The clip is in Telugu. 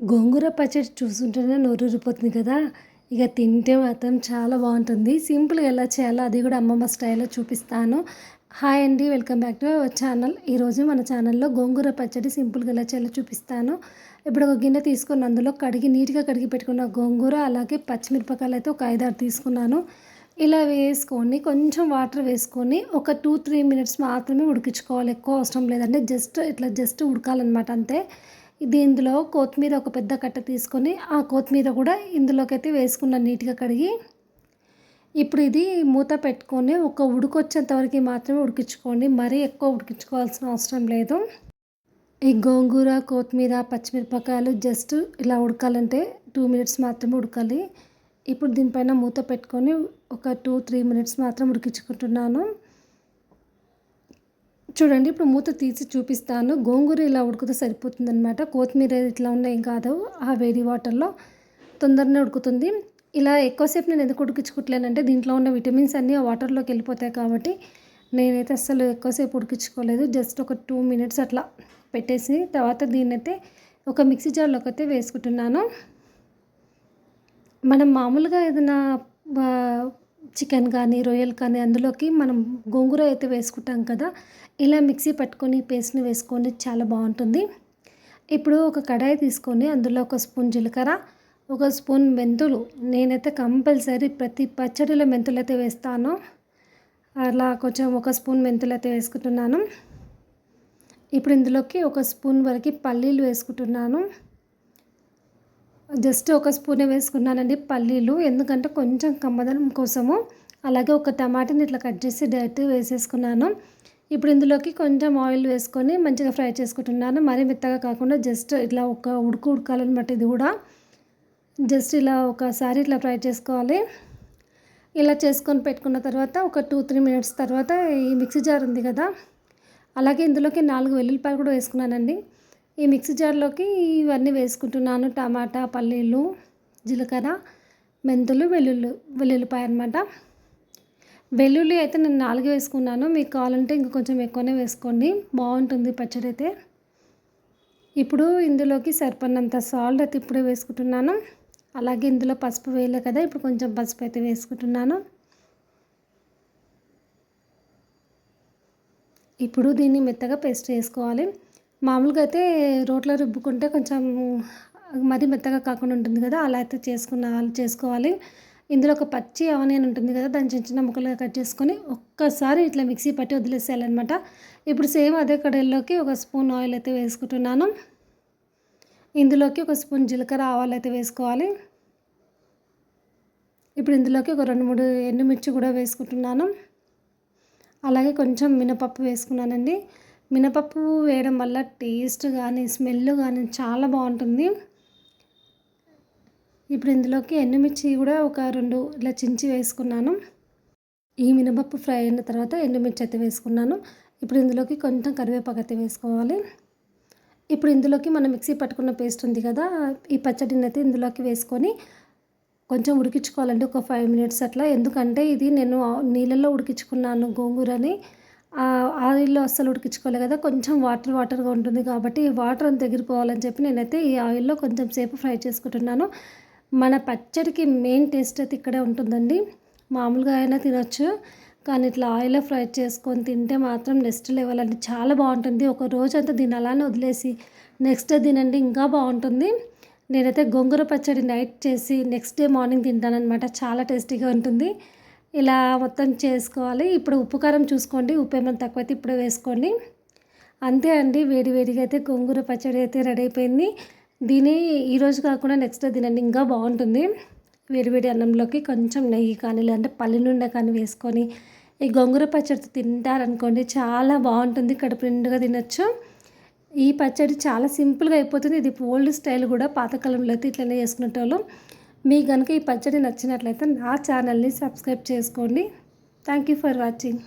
గోంగూర పచ్చడి చూస్తుంటేనే నోరూరిపోతుంది కదా. ఇక తింటే మాత్రం చాలా బాగుంటుంది. సింపుల్గా ఎలా చేయాలో అది కూడా అమ్మమ్మ స్టైల్లో చూపిస్తాను. హాయ్ అండి welcome back to our channel. ఈరోజు మన ఛానల్లో గోంగూర పచ్చడి సింపుల్గా ఎలా చేయాలో చూపిస్తాను. ఇప్పుడు ఒక గిన్నె తీసుకొని అందులో కడిగి నీట్గా కడిగి పెట్టుకున్న గోంగూర అలాగే పచ్చిమిరపకాయలు అయితే ఒక ఐదారు తీసుకున్నాను. ఇలా వేసుకొని కొంచెం వాటర్ వేసుకొని ఒక టూ త్రీ మినిట్స్ మాత్రమే ఉడికించుకోవాలి. ఎక్కువ అవసరం లేదంటే జస్ట్ ఇట్లా జస్ట్ ఉడకాలన్నమాట అంతే. ఇది ఇందులో కొత్తిమీర ఒక పెద్ద కట్ట తీసుకొని ఆ కొత్తిమీర కూడా ఇందులోకైతే వేసుకున్నాను నీట్గా కడిగి ఇప్పుడు ఇది మూత పెట్టుకొని ఒక ఉడికొచ్చేంత వరకు మాత్రమే ఉడికించుకోండి. మరీ ఎక్కువ ఉడికించుకోవాల్సిన అవసరం లేదు. ఈ గోంగూర కొత్తిమీర పచ్చిమిరపకాయలు జస్ట్ ఇలా ఉడకాలంటే టూ మినిట్స్ మాత్రమే ఉడకాలి. ఇప్పుడు దీనిపైన మూత పెట్టుకొని ఒక టూ త్రీ మినిట్స్ మాత్రం ఉడికించుకుంటున్నాను. చూడండి ఇప్పుడు మూత తీసి చూపిస్తాను. గోంగూర ఇలా ఉడికితే సరిపోతుందనమాట కొత్తిమీర ఇట్లా ఉన్నా ఏం కాదు. ఆ వేడి వాటర్లో తొందరనే ఉడుకుతుంది. ఇలా ఎక్కువసేపు నేను ఎందుకు ఉడికించుకోవట్లేనంటే దీంట్లో ఉన్న విటమిన్స్ అన్నీ ఆ వాటర్లోకి వెళ్ళిపోతాయి కాబట్టి నేనైతే అస్సలు ఎక్కువసేపు ఉడికించుకోలేదు. జస్ట్ ఒక టూ మినిట్స్ అట్లా పెట్టేసి తర్వాత దీన్నైతే ఒక మిక్సీ జార్లోకి అయితే వేసుకుంటున్నాను. మనం మామూలుగా ఏదైనా చికెన్ కానీ రొయ్యలు కానీ అందులోకి మనం గోంగూర అయితే వేసుకుంటాం కదా ఇలా మిక్సీ పట్టుకొని పేస్ట్ని వేసుకొని చాలా బాగుంటుంది. ఇప్పుడు ఒక కడాయి తీసుకొని అందులో ఒక స్పూన్ జీలకర్ర ఒక స్పూన్ మెంతులు. నేనైతే కంపల్సరీ ప్రతి పచ్చడిలో మెంతులు అయితే వేస్తాను. అలా కొంచెం ఒక స్పూన్ మెంతులు అయితే వేసుకుంటున్నాను. ఇప్పుడు ఇందులోకి ఒక స్పూన్ వరకు పల్లీలు వేసుకుంటున్నాను. జస్ట్ ఒక స్పూనే వేసుకున్నానండి పల్లీలు. ఎందుకంటే కొంచెం కమ్మదనం కోసము అలాగే ఒక టమాటాని ఇట్లా కట్ చేసి డైరెక్ట్ వేసేసుకున్నాను. ఇప్పుడు ఇందులోకి కొంచెం ఆయిల్ వేసుకొని మంచిగా ఫ్రై చేసుకుంటున్నాను. మరీ మెత్తగా కాకుండా జస్ట్ ఇట్లా ఒక ఉడుకు ఉడకాలన్నమాట ఇది కూడా జస్ట్ ఇలా ఒకసారి ఇట్లా ఫ్రై చేసుకోవాలి. ఇలా చేసుకొని పెట్టుకున్న తర్వాత ఒక టూ త్రీ మినిట్స్ తర్వాత ఈ మిక్సీ జార్ ఉంది కదా అలాగే ఇందులోకి నాలుగు వెల్లుల్లిపాయలు కూడా వేసుకున్నానండి. ఈ మిక్సీ జార్లోకి ఇవన్నీ వేసుకుంటున్నాను. టమాటా పల్లీలు జీలకర్ర మెంతులు వెల్లుల్లి వెల్లుల్లిపాయ అనమాట వెల్లుల్లి అయితే నేను నాలుగు వేసుకున్నాను. మీకు కావాలంటే ఇంకా కొంచెం ఎక్కువనే వేసుకోండి. బాగుంటుంది పచ్చడి అయితే. ఇప్పుడు ఇందులోకి సరిపడినంత సాల్ట్ అయితే ఇప్పుడే వేసుకుంటున్నాను. అలాగే ఇందులో పసుపు వేయలే కదా ఇప్పుడు కొంచెం పసుపు అయితే వేసుకుంటున్నాను. ఇప్పుడు దీన్ని మెత్తగా పేస్ట్ చేసుకోవాలి. మామూలుగా అయితే రోట్లో రుబ్బుకుంటే కొంచెం మరీ మెత్తగా కాకుండా ఉంటుంది కదా అలా అయితే చేసుకున్న చేసుకోవాలి. ఇందులో ఒక పచ్చి ఆనియన్ ఉంటుంది కదా దాన్ని చిన్న చిన్న ముక్కలుగా కట్ చేసుకొని ఒక్కసారి ఇట్లా మిక్సీ పట్టి వదిలేసేయాలన్నమాట. ఇప్పుడు సేమ్ అదే కడాయిలోకి ఒక స్పూన్ ఆయిల్ అయితే వేసుకుంటున్నాను. ఇందులోకి ఒక స్పూన్ జీలకర్ర ఆవాలు అయితే వేసుకోవాలి. ఇప్పుడు ఇందులోకి ఒక రెండు మూడు ఎండుమిర్చి కూడా వేసుకుంటున్నాను. అలాగే కొంచెం మినపప్పు వేసుకున్నానండి. మినపప్పు వేయడం వల్ల టేస్ట్ కానీ స్మెల్ కానీ చాలా బాగుంటుంది. ఇప్పుడు ఇందులోకి ఎండుమిర్చి కూడా ఒక రెండు ఇలా చించి వేసుకున్నాను. ఈ మినపప్పు ఫ్రై అయిన తర్వాత ఎండుమిర్చి అయితే వేసుకున్నాను. ఇప్పుడు ఇందులోకి కొంచెం కరివేపాకు అయితే వేసుకోవాలి. ఇప్పుడు ఇందులోకి మనం మిక్సీ పట్టుకున్న పేస్ట్ ఉంది కదా ఈ పచ్చడిని అయితే ఇందులోకి వేసుకొని కొంచెం ఉడికించుకోవాలండి. ఒక ఫైవ్ మినిట్స్ అట్లా. ఎందుకంటే ఇది నేను నీళ్ళల్లో ఉడికించుకున్నాను గోంగూరని. ఆయిల్లో అస్సలు ఉడికించుకోలే కదా. కొంచెం వాటర్ వాటర్గా ఉంటుంది కాబట్టి వాటర్ అంత ఎగిరిపోవాలని చెప్పి నేనైతే ఈ ఆయిల్లో కొంచెం సేపు ఫ్రై చేసుకుంటున్నాను. మన పచ్చడికి మెయిన్ టేస్ట్ అయితే ఇక్కడే ఉంటుందండి. మామూలుగా అయినా తినొచ్చు కానీ ఇట్లా ఆయిల్లో ఫ్రై చేసుకొని తింటే మాత్రం నెక్స్ట్ లెవెల్ అండి. చాలా బాగుంటుంది. ఒక రోజు అంతా దీన్ని అలానే వదిలేసి నెక్స్ట్ డే తినండి ఇంకా బాగుంటుంది. నేనైతే గొంగూర పచ్చడి నైట్ చేసి నెక్స్ట్ డే మార్నింగ్ తింటాననమాట చాలా టేస్టీగా ఉంటుంది. ఇలా మొత్తం చేసుకోవాలి. ఇప్పుడు ఉప్పు కారం చూసుకోండి. ఉప్పు ఏమైనా తక్కువైతే ఇప్పుడు వేసుకోండి. అంతే అండి. వేడి వేడిగా అయితే గోంగూర పచ్చడి అయితే రెడీ అయిపోయింది. దీని ఈరోజు కాకుండా నెక్స్ట్ తినండి. ఇంకా బాగుంటుంది. వేడివేడి అన్నంలోకి కొంచెం నెయ్యి కానీ లేదంటే పల్లి నుండి కానీ వేసుకొని ఈ గోంగూర పచ్చడి తింటారనుకోండి చాలా బాగుంటుంది. కడుపు నిండుగా తినొచ్చు. ఈ పచ్చడి చాలా సింపుల్గా అయిపోతుంది. ఇది ఓల్డ్ స్టైల్ కూడా పాతకాలంలో అయితే ఇట్లనే చేసుకునేటోళ్ళు. మీకు కనుక ఈ పచ్చడి నచ్చినట్లయితే నా ఛానల్ని సబ్స్క్రైబ్ చేసుకోండి. Thank you for watching